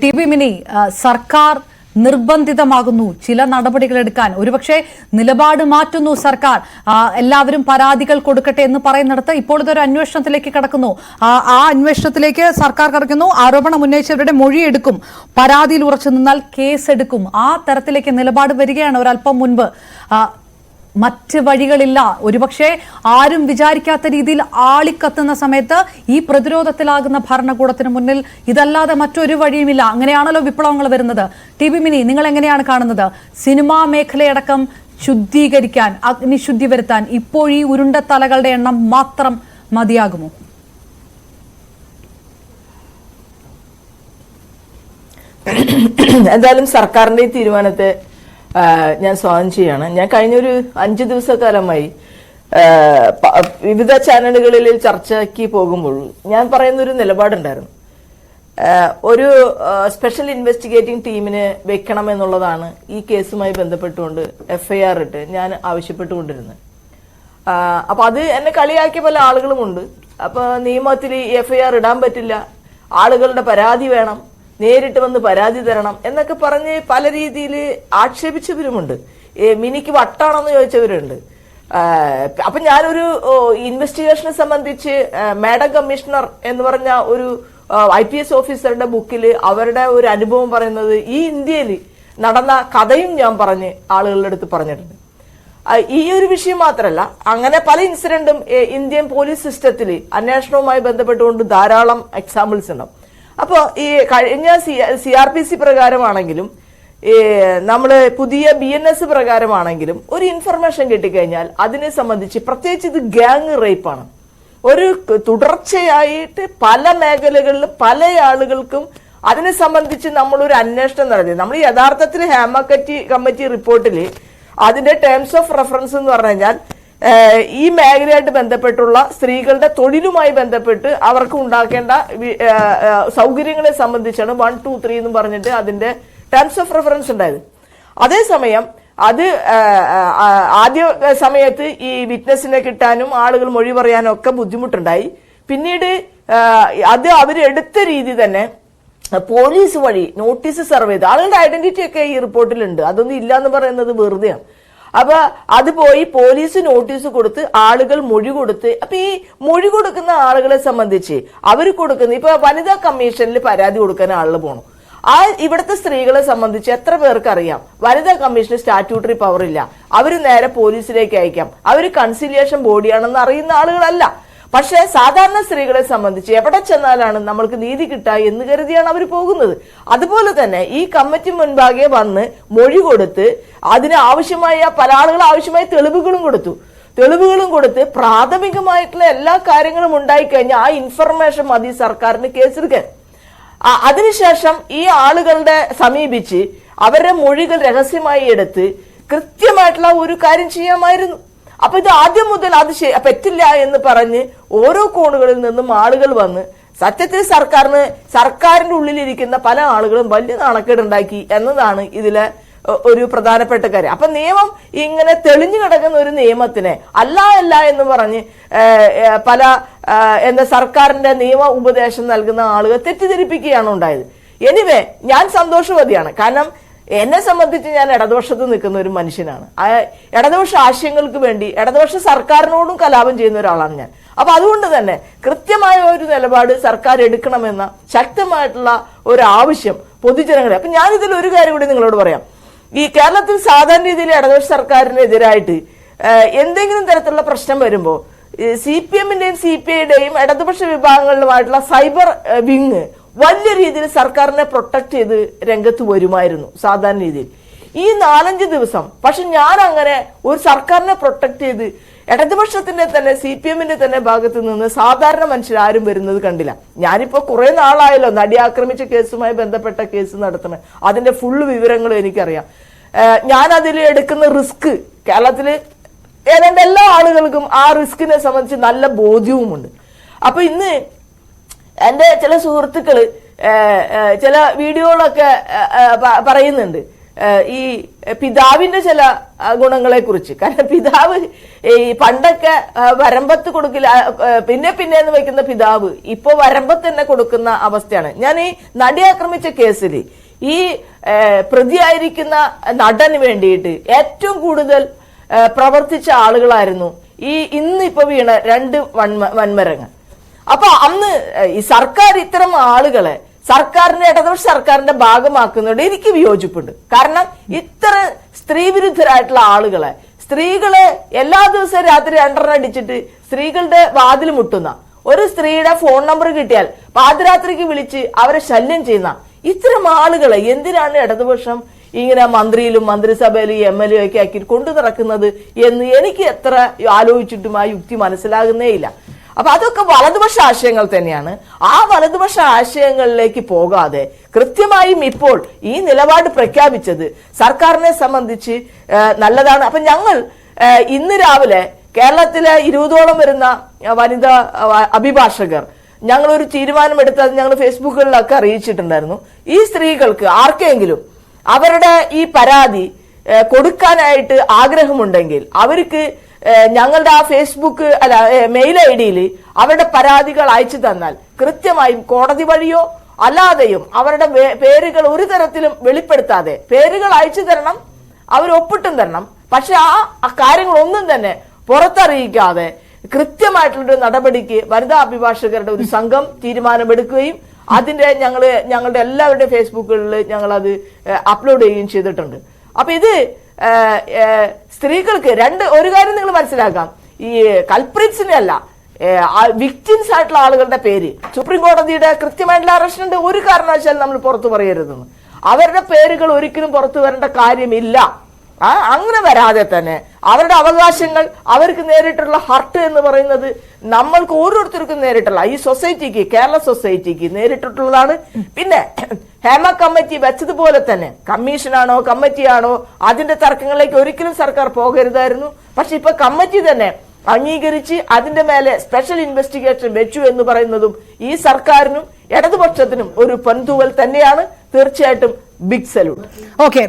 T B mini സർക്കാർ നിർബന്ധിതമാകുന്നു. ചില നടപടികൾ എടുക്കാൻ. ഒരുപക്ഷെ നിലപാട് മാറ്റുന്നു സർക്കാർ. എല്ലാവരും പരാതികൾ കൊടുക്കട്ടെ എന്ന് പറയുന്നിടത്ത് ഇപ്പോൾ ഇതൊരു അന്വേഷണത്തിലേക്ക് കടക്കുന്നു. ആ അന്വേഷണത്തിലേക്ക് സർക്കാർ കടക്കുന്നു. ആരോപണം ഉന്നയിച്ചവരുടെ മൊഴിയെടുക്കും പരാതിയിൽ ഉറച്ചു നിന്നാൽ കേസെടുക്കും ആ തരത്തിലേക്ക് നിലപാട് വരികയാണ് ഒരല്പം മുൻപ്. മറ്റ് വഴികളില്ല. ഒരുപക്ഷെ ആരും വിചാരിക്കാത്ത രീതിയിൽ ആളിക്കത്തുന്ന സമയത്ത് ഈ പ്രതിരോധത്തിലാകുന്ന ഭരണകൂടത്തിന് മുന്നിൽ ഇതല്ലാതെ മറ്റൊരു വഴിയുമില്ല. അങ്ങനെയാണല്ലോ വിപ്ലവങ്ങൾ വരുന്നത്. ടി ബി മിനി നിങ്ങൾ എങ്ങനെയാണ് കാണുന്നത്? സിനിമാ മേഖലയടക്കം ശുദ്ധീകരിക്കാൻ അഗ്നിശുദ്ധി വരുത്താൻ ഇപ്പോൾ ഈ ഉരുണ്ട തലകളുടെ എണ്ണം മാത്രം മതിയാകുമോ? എന്തായാലും സർക്കാരിന്റെ തീരുമാനത്തെ ഞാൻ സ്വാഗതം ചെയ്യാണ് ഞാൻ കഴിഞ്ഞൊരു അഞ്ചു ദിവസക്കാലമായി വിവിധ ചാനലുകളിൽ ചർച്ചയ്ക്ക് പോകുമ്പോൾ ഞാൻ പറയുന്ന ഒരു നിലപാടുണ്ടായിരുന്നു ഒരു സ്പെഷ്യൽ ഇൻവെസ്റ്റിഗേറ്റിംഗ് ടീമിനെ വെക്കണം എന്നുള്ളതാണ് ഈ കേസുമായി ബന്ധപ്പെട്ടുകൊണ്ട് എഫ്ഐആർ ഇട്ട് ഞാൻ ആവശ്യപ്പെട്ടുകൊണ്ടിരുന്നത്. അപ്പോൾ അപ്പൊ അത് എന്നെ കളിയാക്കിയ പല ആളുകളുമുണ്ട് അപ്പൊ നിയമത്തിൽ എഫ്ഐആർ ഇടാൻ പറ്റില്ല. ആളുകളുടെ പരാതി വേണം. നേരിട്ട് വന്ന് പരാതി തരണം എന്നൊക്കെ പറഞ്ഞ് പല രീതിയിൽ ആക്ഷേപിച്ചവരുമുണ്ട്. മിനിക്ക് വട്ടാണെന്ന് ചോദിച്ചവരുണ്ട്. അപ്പൊ ഞാനൊരു ഇൻവെസ്റ്റിഗേഷനെ സംബന്ധിച്ച് മാഡം കമ്മീഷണർ എന്ന് പറഞ്ഞ ഒരു ഐ പി എസ് ഓഫീസറുടെ ബുക്കിൽ അവരുടെ ഒരു അനുഭവം പറയുന്നത് ഈ ഇന്ത്യയിൽ നടന്ന കഥയും ഞാൻ പറഞ്ഞ് ആളുകളുടെ അടുത്ത് പറഞ്ഞിട്ടുണ്ട്. ഈ ഒരു വിഷയം മാത്രമല്ല അങ്ങനെ പല ഇൻസിഡന്റും ഇന്ത്യൻ പോലീസ് സിസ്റ്റത്തിൽ അന്വേഷണവുമായി ബന്ധപ്പെട്ടുകൊണ്ട് ധാരാളം എക്സാമ്പിൾസ് ഉണ്ടാവും. അപ്പോൾ ഈ കഴിഞ്ഞ C C R P C പ്രകാരമാണെങ്കിലും നമ്മൾ പുതിയ ബി എൻ എസ് പ്രകാരമാണെങ്കിലും ഒരു ഇൻഫർമേഷൻ കിട്ടിക്കഴിഞ്ഞാൽ അതിനെ സംബന്ധിച്ച് പ്രത്യേകിച്ച് ഇത് ഗ്യാങ് റേപ്പാണ് ഒരു തുടർച്ചയായിട്ട് പല മേഖലകളിലും പല ആളുകൾക്കും അതിനെ സംബന്ധിച്ച് നമ്മളൊരു അന്വേഷണം നടത്തി. നമ്മൾ യഥാർത്ഥത്തിൽ ഹേമ കമ്മിറ്റി റിപ്പോർട്ടിൽ അതിന്റെ ടേംസ് ഓഫ് റെഫറൻസ് എന്ന് പറഞ്ഞു കഴിഞ്ഞാൽ ഈ മേഖലയായിട്ട് ബന്ധപ്പെട്ടുള്ള സ്ത്രീകളുടെ തൊഴിലുമായി ബന്ധപ്പെട്ട് അവർക്ക് ഉണ്ടാക്കേണ്ട സൗകര്യങ്ങളെ സംബന്ധിച്ചാണ് വൺ ടു ത്രീ എന്ന് പറഞ്ഞിട്ട് അതിന്റെ ടേംസ് ഓഫ് റെഫറൻസ് ഉണ്ടായത്. അതേസമയം അത് ആദ്യ സമയത്ത് ഈ വിറ്റ്നസിനെ കിട്ടാനും ആളുകൾ മൊഴി പറയാനും ഒക്കെ ബുദ്ധിമുട്ടുണ്ടായി. പിന്നീട് അത് അവരെടുത്ത രീതി തന്നെ പോലീസ് വഴി നോട്ടീസ് സർവ് ചെയ്ത് ആളുകളുടെ ഐഡന്റിറ്റി ഒക്കെ ഈ റിപ്പോർട്ടിലുണ്ട് അതൊന്നും ഇല്ല എന്ന് പറയുന്നത് വെറുതെയാണ്. അപ്പൊ അത് പോയി പോലീസ് നോട്ടീസ് കൊടുത്ത് ആളുകൾ മൊഴി കൊടുത്ത് അപ്പൊ ഈ മൊഴി കൊടുക്കുന്ന ആളുകളെ സംബന്ധിച്ച് അവർ കൊടുക്കുന്ന ഇപ്പൊ വനിതാ കമ്മീഷനിൽ പരാതി കൊടുക്കാൻ ആളുകൾ പോകണം ആ ഇവിടുത്തെ സ്ത്രീകളെ സംബന്ധിച്ച് എത്ര പേർക്ക് അറിയാം? വനിതാ കമ്മീഷന് സ്റ്റാറ്റ്യൂട്ടറി പവർ ഇല്ല അവർ നേരെ പോലീസിലേക്ക് അയക്കാം. അവർ കൺസിലിയേഷൻ ബോഡിയാണെന്ന് അറിയുന്ന ആളുകളല്ല. പക്ഷേ സാധാരണ സ്ത്രീകളെ സംബന്ധിച്ച് എവിടെ ചെന്നാലാണ് നമ്മൾക്ക് നീതി കിട്ടുക എന്ന് കരുതിയാണ് അവർ പോകുന്നത്. അതുപോലെ തന്നെ ഈ കമ്മിറ്റി മുൻപാകെ വന്ന് മൊഴി കൊടുത്ത് അതിന് ആവശ്യമായ പല ആളുകൾ ആവശ്യമായ തെളിവുകളും കൊടുത്തു. തെളിവുകളും കൊടുത്ത് പ്രാഥമികമായിട്ടുള്ള എല്ലാ കാര്യങ്ങളും ഉണ്ടായിക്കഴിഞ്ഞാൽ ആ ഇൻഫർമേഷൻ മതി സർക്കാരിന് കേസെടുക്കാൻ. അതിനുശേഷം ഈ ആളുകളുടെ സമീപിച്ച് അവരുടെ മൊഴികൾ രഹസ്യമായി എടുത്ത് കൃത്യമായിട്ടുള്ള ഒരു കാര്യം ചെയ്യാമായിരുന്നു. അപ്പൊ ഇത് ആദ്യം മുതൽ അത് പറ്റില്ല എന്ന് പറഞ്ഞ് ഓരോ കോണുകളിൽ നിന്നും ആളുകൾ വന്ന് സത്യത്തിൽ സർക്കാരിന് സർക്കാരിന്റെ ഉള്ളിലിരിക്കുന്ന പല ആളുകളും വലിയ നാണക്കേടുണ്ടാക്കി എന്നതാണ് ഇതിലെ ഒരു പ്രധാനപ്പെട്ട കാര്യം. അപ്പൊ നിയമം ഇങ്ങനെ തെളിഞ്ഞു കിടക്കുന്ന ഒരു നിയമത്തിനെ അല്ല അല്ല എന്ന് പറഞ്ഞ് പല എന്താ സർക്കാരിന്റെ നിയമ ഉപദേശം നൽകുന്ന ആളുകൾ തെറ്റിദ്ധരിപ്പിക്കുകയാണ് ഉണ്ടായത്. എനിവേ ഞാൻ സന്തോഷവതിയാണ്. കാരണം എന്നെ സംബന്ധിച്ച് ഞാൻ ഇടതുപക്ഷത്ത് നിൽക്കുന്ന ഒരു മനുഷ്യനാണ്. ഇടതുപക്ഷ ആശയങ്ങൾക്ക് വേണ്ടി ഇടതുപക്ഷ സർക്കാരിനോടും കലാപം ചെയ്യുന്ന ഒരാളാണ് ഞാൻ. അപ്പൊ അതുകൊണ്ട് തന്നെ കൃത്യമായ ഒരു നിലപാട് സർക്കാർ എടുക്കണമെന്ന ശക്തമായിട്ടുള്ള ഒരു ആവശ്യം പൊതുജനങ്ങളെ. അപ്പൊ ഞാൻ ഇതിൽ ഒരു കാര്യം കൂടി നിങ്ങളോട് പറയാം. ഈ കേരളത്തിൽ സാധാരണ രീതിയിൽ ഇടതുപക്ഷ സർക്കാരിനെതിരായിട്ട് എന്തെങ്കിലും തരത്തിലുള്ള പ്രശ്നം വരുമ്പോൾ സി പി എമ്മിന്റെയും സി പി ഐയുടെയും ഇടതുപക്ഷ വിഭാഗങ്ങളിലുമായിട്ടുള്ള സൈബർ വിങ് വലിയ രീതിയിൽ സർക്കാരിനെ പ്രൊട്ടക്ട് ചെയ്ത് രംഗത്ത് വരുമായിരുന്നു സാധാരണ രീതിയിൽ. ഈ നാലഞ്ച് ദിവസം പക്ഷെ ഞാൻ അങ്ങനെ ഒരു സർക്കാരിനെ പ്രൊട്ടക്ട് ചെയ്ത് ഇടതുപക്ഷത്തിന്റെ തന്നെ സി പി എമ്മിന്റെ തന്നെ ഭാഗത്ത് നിന്ന് സാധാരണ മനുഷ്യർ ആരും വരുന്നത് കണ്ടില്ല. ഞാനിപ്പോ കുറെ നാളായല്ലോ നടി ആക്രമിച്ച കേസുമായി ബന്ധപ്പെട്ട കേസ് നടത്തണ അതിന്റെ ഫുള്ള് വിവരങ്ങളും എനിക്കറിയാം. ഞാൻ അതിൽ എടുക്കുന്ന റിസ്ക് കേരളത്തിൽ ഏതാണ്ട് എല്ലാ ആളുകൾക്കും ആ റിസ്കിനെ സംബന്ധിച്ച് നല്ല ബോധ്യവുമുണ്ട്. അപ്പൊ ഇന്ന് എന്റെ ചില ഏഹ്, ചില വീഡിയോകളൊക്കെ പറയുന്നുണ്ട്. ഈ പിതാവിന്റെ ചില ഗുണങ്ങളെ കുറിച്ച് കാരണം പിതാവ് ഈ പണ്ടൊക്കെ വരമ്പത്ത് കൊടുക്കില്ല പിന്നെ പിന്നെ എന്ന് വെക്കുന്ന പിതാവ് ഇപ്പൊ വരമ്പത്ത് തന്നെ കൊടുക്കുന്ന അവസ്ഥയാണ്. ഞാൻ ഈ നടി ആക്രമിച്ച കേസിൽ ഈ പ്രതിയായിരിക്കുന്ന നടന് വേണ്ടിയിട്ട് ഏറ്റവും കൂടുതൽ പ്രവർത്തിച്ച ആളുകളായിരുന്നു ഈ ഇന്നിപ്പോ വീണ രണ്ട് വൻമ വൻമരങ്ങൾ. അപ്പൊ അന്ന് ഈ സർക്കാർ ഇത്തരം ആളുകളെ സർക്കാരിന്റെ ഇടതുപക്ഷ സർക്കാരിന്റെ ഭാഗമാക്കുന്നതോടെ എനിക്ക് വിയോജിപ്പുണ്ട്. കാരണം ഇത്ര സ്ത്രീവിരുദ്ധരായിട്ടുള്ള ആളുകളെ സ്ത്രീകളെ എല്ലാ ദിവസവും രാത്രി രണ്ടെണ്ണം അടിച്ചിട്ട് സ്ത്രീകളുടെ വാതിൽ മുട്ടുന്ന ഒരു സ്ത്രീയുടെ ഫോൺ നമ്പർ കിട്ടിയാൽ പാതിരാത്രിക്ക് വിളിച്ച് അവരെ ശല്യം ചെയ്യുന്ന ഇത്തരം ആളുകളെ എന്തിനാണ് ഇടതുപക്ഷം ഇങ്ങനെ മന്ത്രിയിലും മന്ത്രിസഭയിലും എം എൽ എ ഒക്കെ ആക്കി കൊണ്ടു നടക്കുന്നത് എന്ന് എനിക്ക് എത്ര ആലോചിച്ചിട്ടും ആ യുക്തി മനസ്സിലാകുന്നേ ഇല്ല. അപ്പൊ അതൊക്കെ വലതുപക്ഷ ആശയങ്ങൾ തന്നെയാണ്. ആ വലതുപക്ഷ ആശയങ്ങളിലേക്ക് പോകാതെ കൃത്യമായും ഇപ്പോൾ ഈ നിലപാട് പ്രഖ്യാപിച്ചത് സർക്കാരിനെ സംബന്ധിച്ച് നല്ലതാണ്. അപ്പൊ ഞങ്ങൾ ഇന്ന് രാവിലെ കേരളത്തിലെ ഇരുപതോളം വരുന്ന വനിതാ അഭിഭാഷകർ ഞങ്ങൾ ഒരു തീരുമാനമെടുത്ത് അത് ഞങ്ങൾ ഫേസ്ബുക്കുകളിലൊക്കെ അറിയിച്ചിട്ടുണ്ടായിരുന്നു. ഈ സ്ത്രീകൾക്ക് ആർക്കെങ്കിലും അവരുടെ ഈ പരാതി കൊടുക്കാനായിട്ട് ആഗ്രഹമുണ്ടെങ്കിൽ അവർക്ക് ഞങ്ങളുടെ ആ ഫേസ്ബുക്ക് അല്ല മെയിൽ ഐ ഡിയിൽ അവരുടെ പരാതികൾ അയച്ചു തന്നാൽ കൃത്യമായും കോടതി വഴിയോ അല്ലാതെയും അവരുടെ പേരുകൾ ഒരു തരത്തിലും വെളിപ്പെടുത്താതെ പേരുകൾ അയച്ചു തരണം അവർ ഒപ്പിട്ടും തരണം. പക്ഷെ ആ കാര്യങ്ങളൊന്നും തന്നെ പുറത്തറിയിക്കാതെ കൃത്യമായിട്ടുള്ള നടപടിക്ക് വനിതാ അഭിഭാഷകരുടെ ഒരു സംഘം തീരുമാനമെടുക്കുകയും അതിന്റെ ഞങ്ങൾ ഞങ്ങളുടെ എല്ലാവരുടെയും ഫേസ്ബുക്കുകളിൽ ഞങ്ങൾ അത് അപ്ലോഡ് ചെയ്യുകയും ചെയ്തിട്ടുണ്ട്. അപ്പൊ ഇത് സ്ത്രീകൾക്ക് രണ്ട് ഒരു കാര്യം നിങ്ങൾ മനസ്സിലാക്കാം. ഈ കൽപ്രിറ്റ്സിനെ അല്ല വിക്ടിംസ് ആയിട്ടുള്ള ആളുകളുടെ പേര്. സുപ്രീം കോടതിയുടെ കൃത്യമായിട്ടുള്ള അറസ്റ്റിന്റെ ഒരു കാരണവശാലും നമ്മൾ പുറത്തു പറയരുതെന്ന്. അവരുടെ പേരുകൾ ഒരിക്കലും പുറത്തു വരേണ്ട കാര്യമില്ല. ആ അങ്ങനെ വരാതെ തന്നെ അവരുടെ അവകാശങ്ങൾ അവർക്ക് നേരിട്ടുള്ള ഹർട്ട് എന്ന് പറയുന്നത് നമ്മൾക്ക് ഓരോരുത്തർക്കും നേരിട്ടുള്ള ഈ സൊസൈറ്റിക്ക് കേരള സൊസൈറ്റിക്ക് നേരിട്ടിട്ടുള്ളതാണ്. പിന്നെ ഹേമ കമ്മിറ്റി വെച്ചതുപോലെ തന്നെ കമ്മീഷനാണോ കമ്മിറ്റിയാണോ അതിന്റെ തർക്കങ്ങളിലേക്ക് ഒരിക്കലും സർക്കാർ പോകരുതായിരുന്നു. പക്ഷെ ഇപ്പൊ കമ്മിറ്റി തന്നെ അംഗീകരിച്ച് അതിന്റെ മേലെ സ്പെഷ്യൽ ഇൻവെസ്റ്റിഗേഷൻ വെച്ചു എന്ന് പറയുന്നതും ഈ സർക്കാരിനും ഇടതുപക്ഷത്തിനും ഒരു പന്തുവൽ തന്നെയാണ്. തീർച്ചയായിട്ടും ബിഗ് സല്യൂട്ട് ഓക്കെ